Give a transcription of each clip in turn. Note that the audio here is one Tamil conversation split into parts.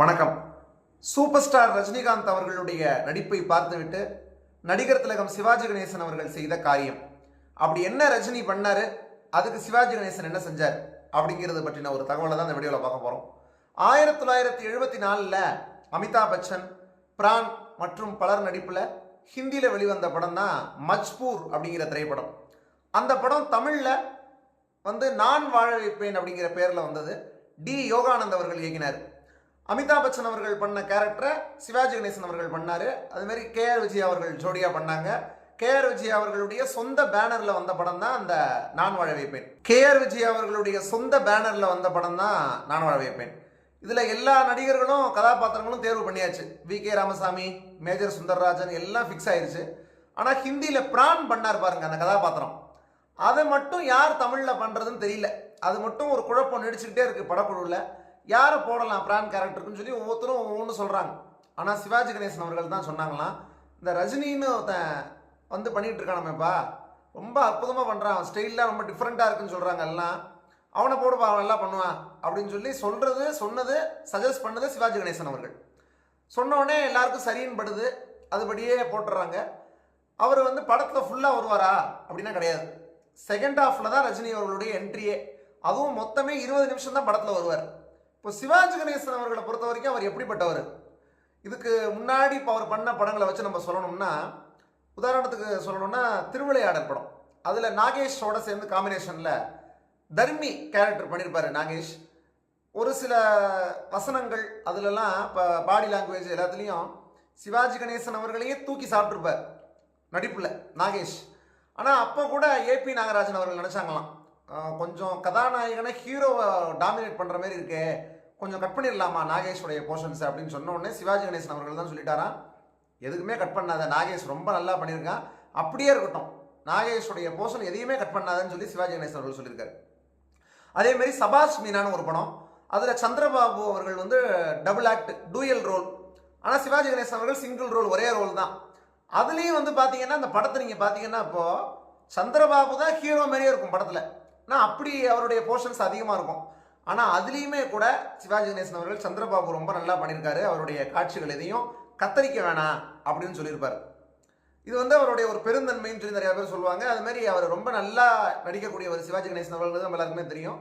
வணக்கம். சூப்பர் ஸ்டார் ரஜினிகாந்த் அவர்களுடைய நடிப்பை பார்த்துவிட்டு நடிகர் திலகம் சிவாஜி கணேசன் அவர்கள் செய்த காரியம். அப்படி என்ன ரஜினி பண்ணார்? அதுக்கு சிவாஜி கணேசன் என்ன செஞ்சார்? அப்படிங்கிறது பற்றின ஒரு தகவலை தான் இந்த வீடியோவில் பார்க்க போகிறோம் ஆயிரத்தி தொள்ளாயிரத்தி எழுபத்தி நாலில் அமிதாப் பச்சன் பிரான் மற்றும் பலர் நடிப்பில் ஹிந்தியில் வெளிவந்த படம் தான் மஜ்பூர் அப்படிங்கிற திரைப்படம். அந்த படம் தமிழில் வந்து நான் வாழ வைப்பேன் அப்படிங்கிற பேரில் வந்தது டி யோகானந்த் அவர்கள் இயக்கினார். அமிதாப் பச்சன் அவர்கள் பண்ண கேரக்டரை சிவாஜி கணேசன் அவர்கள் பண்ணார். அதுமாரி கே ஆர் விஜய் அவர்கள் ஜோடியாக பண்ணாங்க. கே ஆர் விஜய் அவர்களுடைய சொந்த பேனரில் வந்த படம் தான் அந்த நான் வாழ வைப்பேன். கே ஆர் விஜய் அவர்களுடைய சொந்த பேனரில் வந்த படம் தான் நான் வாழ வைப்பேன். இதில் எல்லா நடிகர்களும் கதாபாத்திரங்களும் தேர்வு பண்ணியாச்சு. V. K. Ramasamy major Sundararajan எல்லாம் ஃபிக்ஸ் ஆயிருச்சு. ஆனால் ஹிந்தியில் பிரான் பண்ணார் பாருங்க அந்த கதாபாத்திரம். அதை மட்டும் யார் தமிழில் பண்ணுறதுன்னு தெரியல. அது மட்டும் ஒரு குழப்பம் நடிச்சுக்கிட்டே இருக்குது படக்குழுவில் யாரை போடலாம் பிரான் கேரக்டருக்குன்னு சொல்லி ஒவ்வொருத்தரும் ஒவ்வொன்று சொல்கிறாங்க ஆனால் சிவாஜி கணேசன் அவர்கள் தான் சொன்னாங்களாம் இந்த ரஜினின்னு ஒருத்தன் வந்து பண்ணிகிட்டு இருக்கானமேப்பா ரொம்ப அற்புதமாக பண்ணுறான் ஸ்டைல்லாம் ரொம்ப டிஃப்ரெண்ட்டாக இருக்குன்னு சொல்கிறாங்க எல்லாம். அவனை போடுப்பா அவன் எல்லாம் பண்ணுவான் அப்படின்னு சொல்லி சொல்கிறது சொன்னது சஜஸ்ட் பண்ணது சிவாஜி கணேசன் அவர்கள். சொன்னோடனே எல்லாருக்கும் சரின்னு படுது அதுபடியே போட்டுறாங்க. அவர் வந்து படத்தில் ஃபுல்லாக வருவாரா அப்படின்னா கிடையாது. செகண்ட் ஹாஃபில் தான் ரஜினி அவர்களுடைய என்ட்ரியே அதுவும் மொத்தமே இருபது நிமிஷம் தான் படத்தில் வருவார். இப்போ சிவாஜி கணேசன் அவர்களை பொறுத்த வரைக்கும் அவர் எப்படிப்பட்டவர்? இதுக்கு முன்னாடி இப்போ அவர் பண்ண படங்களை வச்சு நம்ம சொல்லணும்னா உதாரணத்துக்கு சொல்லணும்னா திருவிளையாடல் படம். அதில் நாகேஷோட சேர்ந்து காம்பினேஷனில் தர்மி கேரக்டர் பண்ணியிருப்பார் நாகேஷ். ஒரு சில வசனங்கள் அதிலெல்லாம் இப்போ பாடி லாங்குவேஜ் எல்லாத்துலேயும் சிவாஜி கணேசன் அவர்களையே தூக்கி சாப்பிட்ருப்பார் நடிப்பில் நாகேஷ். ஆனால் அப்போ கூட ஏபி நாகராஜன் அவர்கள் நினச்சாங்களாம் கொஞ்சம் கதாநாயகனை ஹீரோவை டாமினேட் பண்ணுற மாதிரி இருக்கே. கொஞ்சம் கட் பண்ணிடலாமா? நாகேஷுடைய போர்ஷன்ஸ் அப்படின்னு சொன்ன உடனே சிவாஜி கணேசன் அவர்கள் தான் சொல்லிட்டாராம் எதுக்குமே கட் பண்ணாத. நாகேஷ் ரொம்ப நல்லா பண்ணியிருக்கான். அப்படியே இருக்கட்டும். நாகேஷுடைய போர்ஷன் எதையுமே கட் பண்ணாதன்னு சொல்லி சிவாஜி கணேசன் அவர்கள் சொல்லியிருக்காரு. அதேமாரி சபாஷ் மீனான்னு ஒரு படம். அதில் சந்திரபாபு அவர்கள் வந்து டபுள் ஆக்ட் டூயல் ரோல் ஆனால் சிவாஜி கணேசன் அவர்கள் சிங்கிள் ரோல் ஒரே ரோல் தான். அதுலேயும் வந்து பார்த்தீங்கன்னா அந்த படத்தை நீங்கள் பார்த்தீங்கன்னா இப்போது சந்திரபாபு தான் ஹீரோ மாதிரியே இருக்கும் படத்தில். ஆனால் அப்படி அவருடைய போர்ஷன்ஸ் அதிகமாக இருக்கும். ஆனால் அதுலேயுமே கூட சிவாஜி கணேசன் அவர்கள் சந்திரபாபு ரொம்ப நல்லா பண்ணியிருக்காரு. அவருடைய காட்சிகள் எதையும் கத்தரிக்க வேணாம் அப்படின்னு சொல்லியிருப்பார். இது வந்து அவருடைய ஒரு பெருந்தன்மைன்னு சொல்லி நிறைய பேர் சொல்லுவாங்க. அது மாதிரி அவர் ரொம்ப நல்லா நடிக்கக்கூடிய ஒரு சிவாஜி கணேசன் அவர்கள் நம்ம எல்லாருக்குமே தெரியும்.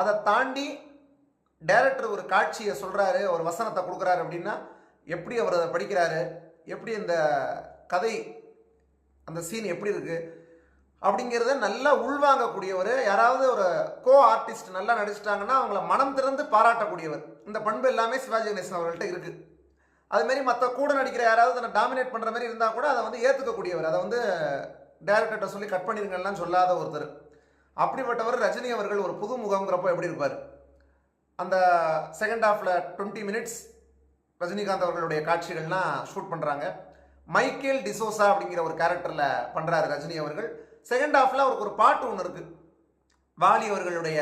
அதை தாண்டி டைரக்டர் ஒரு காட்சியை சொல்கிறாரு ஒரு வசனத்தை கொடுக்குறாரு அப்படின்னா எப்படி அவர் அதை படிக்கிறாரு? எப்படி இந்த கதை அந்த சீன் எப்படி இருக்குது அப்படிங்கிறத நல்லா உள்வாங்கக்கூடியவர் யாராவது ஒரு கோ ஆர்டிஸ்ட் நல்லா நடிச்சிட்டாங்கன்னா அவங்கள மனம் திறந்து பாராட்டக்கூடியவர். இந்த பண்பு எல்லாமே சிவாஜி கணேசன் அவர்கள்ட்ட இருக்குது அதுமாரி மற்ற கூட நடிக்கிற யாராவது தன்னை டாமினேட் பண்ணுற மாதிரி இருந்தால் கூட அதை வந்து ஏற்றுக்கக்கூடியவர் அதை வந்து டேரக்டர்கிட்ட சொல்லி கட் பண்ணிருங்கலாம் சொல்லாத ஒருத்தர். அப்படிப்பட்டவர் ரஜினி அவர்கள் ஒரு புது முகங்கிறப்போ எப்படி இருப்பார்? அந்த செகண்ட் ஹாஃபில் டுவெண்ட்டி மினிட்ஸ் ரஜினிகாந்த் அவர்களுடைய காட்சிகள்லாம் ஷூட் பண்ணுறாங்க மைக்கேல் டிசோசா அப்படிங்கிற ஒரு கேரக்டரில் பண்ணுறாரு ரஜினி அவர்கள். செகண்ட் ஹாஃபில் அவருக்கு ஒரு பாட்டு ஒன்று இருக்குது வாலி அவர்களுடைய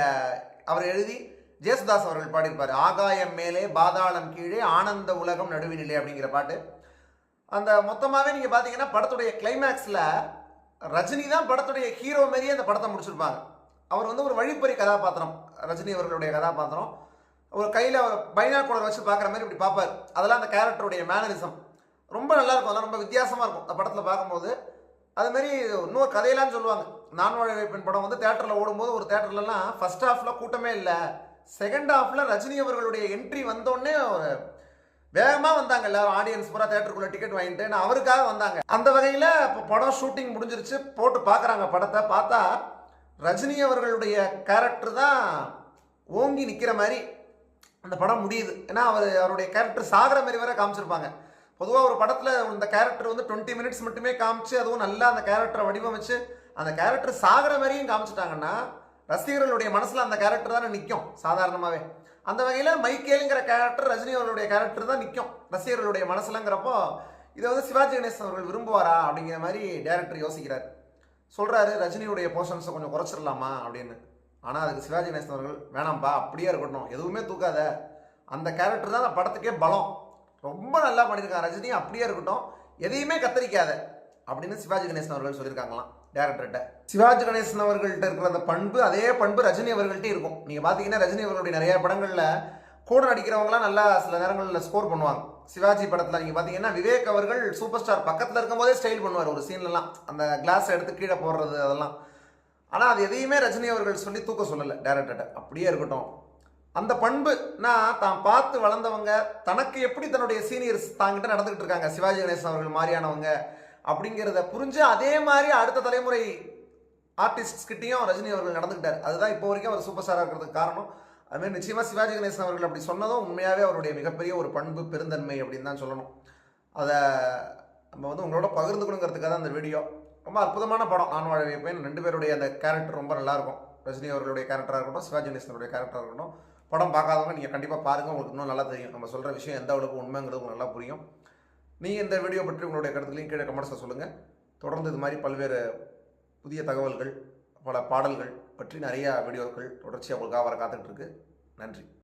அவர் எழுதி ஜேசுதாஸ் அவர்கள் பாடியிருப்பார். ஆகாயம் மேலே பாதாளம் கீழே ஆனந்த உலகம் நடுவினிலே அப்படிங்கிற பாட்டு. அந்த மொத்தமாகவே நீங்கள் பார்த்தீங்கன்னா படத்துடைய கிளைமேக்ஸில் ரஜினி தான் படத்துடைய ஹீரோ மாதிரியே அந்த படத்தை முடிச்சிருப்பாங்க அவர் வந்து ஒரு வழிப்பறி கதாபாத்திரம். ரஜினி அவர்களுடைய கதாபாத்திரம். ஒரு கையில் பைனாக்குலர் வச்சு பார்க்குற மாதிரி இப்படி பார்ப்பார். அதெல்லாம் அந்த கேரக்டருடைய மேனரிசம் ரொம்ப நல்லா இருக்கும் அதெல்லாம் ரொம்ப வித்தியாசமாக இருக்கும். அந்த படத்தில் பார்க்கும்போது. அதுமாரி இன்னொரு கதையெல்லாம் சொல்லுவாங்க. நான் வாழ படம் வந்து தேட்டரில் ஓடும்போது ஒரு தேட்டர்லலாம் ஃபர்ஸ்ட் ஹாஃபில் கூட்டமே இல்லை. செகண்ட் ஹாஃபில் ரஜினி அவர்களுடைய என்ட்ரி வந்தோடனே ஒரு வேகமாக வந்தாங்க எல்லாரும். ஆடியன்ஸ் பூரா தேட்டருக்குள்ளே டிக்கெட் வாங்கிட்டு நான் அவருக்காக வந்தாங்க. அந்த வகையில் இப்போ படம் ஷூட்டிங் முடிஞ்சிருச்சு. போட்டு பார்க்குறாங்க படத்தை. பார்த்தா ரஜினி அவர்களுடைய கேரக்டர் தான் ஓங்கி நிற்கிற மாதிரி அந்த படம் முடியுது. ஏன்னா அவர் அவருடைய கேரக்டர் சாகிற மாதிரி வேற காமிச்சிருப்பாங்க. பொதுவாக ஒரு படத்தில் இந்த கேரக்டர் வந்து டுவெண்ட்டி மினிட்ஸ் மட்டுமே காமிச்சு அதுவும் நல்லா அந்த கேரக்டரை வடிவமைச்சு அந்த கேரக்டர் சாகிற மாதிரியும் காமிச்சிட்டாங்கன்னா ரசிகர்களுடைய மனசில் அந்த கேரக்டர் தானே நிற்கும் சாதாரணமாகவே அந்த வகையில் மைக்கேலுங்கிற கேரக்டர் ரஜினி அவர்களுடைய கேரக்டர் தான் நிற்கும் ரசிகர்களுடைய மனசுலங்கிறப்போ இதை வந்து சிவாஜி கணேசன் அவர்கள் விரும்புவாரா அப்படிங்கிற மாதிரி டேரக்டர் யோசிக்கிறார். சொல்கிறாரு ரஜினியுடைய போர்ஷன்ஸை கொஞ்சம் குறைச்சிடலாமா அப்படின்னு. ஆனால் அதுக்கு சிவாஜி கணேசன் அவர்கள் வேணாம்ப்பா அப்படியே இருக்கட்டும் எதுவுமே தூக்காத. அந்த கேரக்டர் தான் அந்த படத்துக்கே பலம். ரொம்ப நல்லா பண்ணியிருக்காங்க. ரஜினி அப்படியே இருக்கட்டும். எதையுமே கத்தரிக்காத அப்படின்னு சிவாஜி கணேசன் அவர்கள் சொல்லியிருக்காங்களாம் டேரக்டர்கிட்ட சிவாஜி கணேசன் அவர்கள்ட்ட இருக்கிற அந்த பண்பு அதே பண்பு ரஜினி அவர்கள்ட்டே இருக்கும். நீங்கள் பார்த்தீங்கன்னா ரஜினி அவர்களுடைய நிறைய படங்களில் கூட நடிக்கிறவங்களாம் நல்லா சில நேரங்களில் ஸ்கோர் பண்ணுவாங்க. சிவாஜி படத்தில் நீங்கள் பார்த்தீங்கன்னா விவேக் அவர்கள் சூப்பர் ஸ்டார் பக்கத்தில் இருக்கும்போதே ஸ்டைல் பண்ணுவார் ஒரு சீன்லலாம் அந்த கிளாஸ் எடுத்து கீழே போடுறது அதெல்லாம். ஆனால் அது எதையுமே ரஜினி அவர்கள் சொல்லி தூக்க சொல்லலை டேரக்டர்கிட்ட அப்படியே இருக்கட்டும். அந்த பண்புனா தான் பார்த்து வளர்ந்தவங்க தனக்கு எப்படி தன்னுடைய சீனியர்ஸ் தாங்கிட்ட நடந்துகிட்டு இருக்காங்க சிவாஜி கணேசன் அவர்கள் மாதிரியானவங்க அப்படிங்கிறத புரிஞ்சு அதே மாதிரி அடுத்த தலைமுறை ஆர்டிஸ்ட் கிட்டேயும் ரஜினி அவர்கள் நடந்துக்கிட்டார் அதுதான் இப்போ வரைக்கும் அவர் சூப்பர் ஸ்டாராக இருக்கிறதுக்கு காரணம். அதுமாதிரி நிச்சயமாக சிவாஜி கணேசன் அவர்கள் அப்படி சொன்னதும் உண்மையாகவே அவருடைய மிகப்பெரிய ஒரு பண்பு பெருந்தன்மை அப்படின்னு தான் சொல்லணும். அதை நம்ம வந்து உங்களோட பகிர்ந்துக்கணுங்கிறதுக்காக தான் அந்த வீடியோ ரொம்ப அற்புதமான படம் நான் வாழ வைப்பேன். ரெண்டு பேருடைய அந்த கேரக்டர் ரொம்ப நல்லாயிருக்கும் ரஜினி அவர்களுடைய கேரக்டராக இருக்கட்டும் சிவாஜி கணேசனுடைய கேரக்டராக இருக்கட்டும். படம் பார்க்காதவங்க நீங்கள் கண்டிப்பாக பாருங்கள் உங்களுக்கு இன்னும் நல்லா தெரியும். நம்ம சொல்கிற விஷயம் எந்த அளவுக்கு உண்மைங்கிறது உங்களுக்கு நல்லா புரியும். நீங்கள் இந்த வீடியோ பற்றி உங்களுடைய கருத்துலையும் கீழே கமெண்ட்ஸில் சொல்லுங்கள் தொடர்ந்து இது மாதிரி பல்வேறு புதிய தகவல்கள் பல பாடல்கள் பற்றி நிறையா வீடியோக்கள் தொடர்ச்சியாக உங்களுக்காக வர காத்துக்கிட்டு இருக்கு. நன்றி.